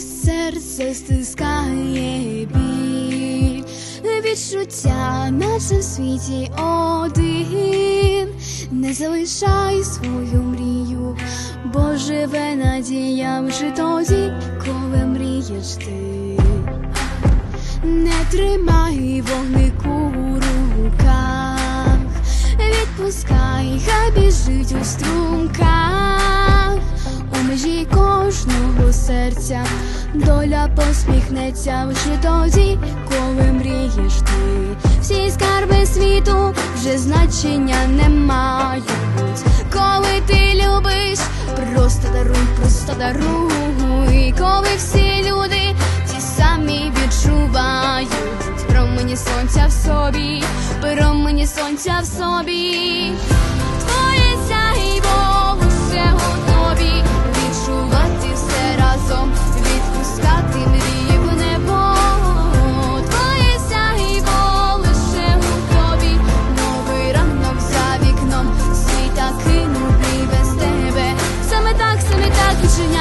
серце стискає біль, відчуття, наче в світі один, не залишай свою мрію, бо живе надія вже тоді, коли мрієш ти. Не тримай вогнику у руках, відпускай, хай біжить у струмках, серця доля посміхнеться вже тоді, коли мрієш ти. Всі скарби світу вже значення не мають. Коли ти любиш, просто даруй, просто даруй, коли всі люди ті самі відчувають промені сонця в собі, промені сонця в собі.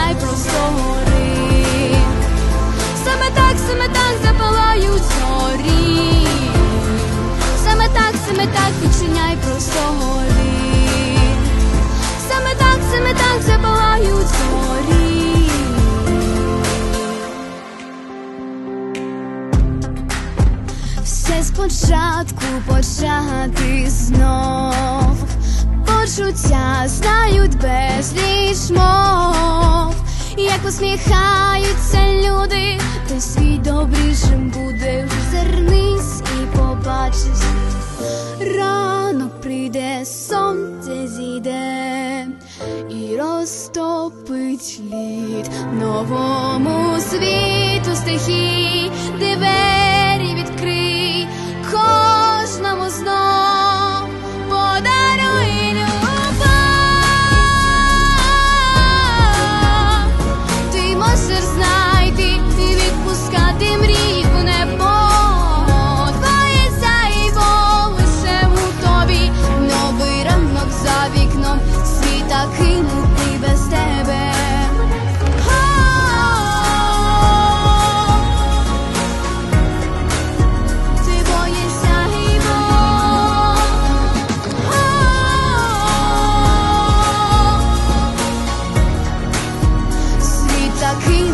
Відчиняй простори. Саме так, саме так запалають зорі. Саме так, саме так відчиняй простори. Саме так, саме так запалають зорі. Все спочатку почати знов. Почуття знають безліч мов, як посміхаються люди, ти свій добрішим буде. Зернись і побачиш, ранок прийде, сонце зійде і розтопить лід новому світу стихій, Lucky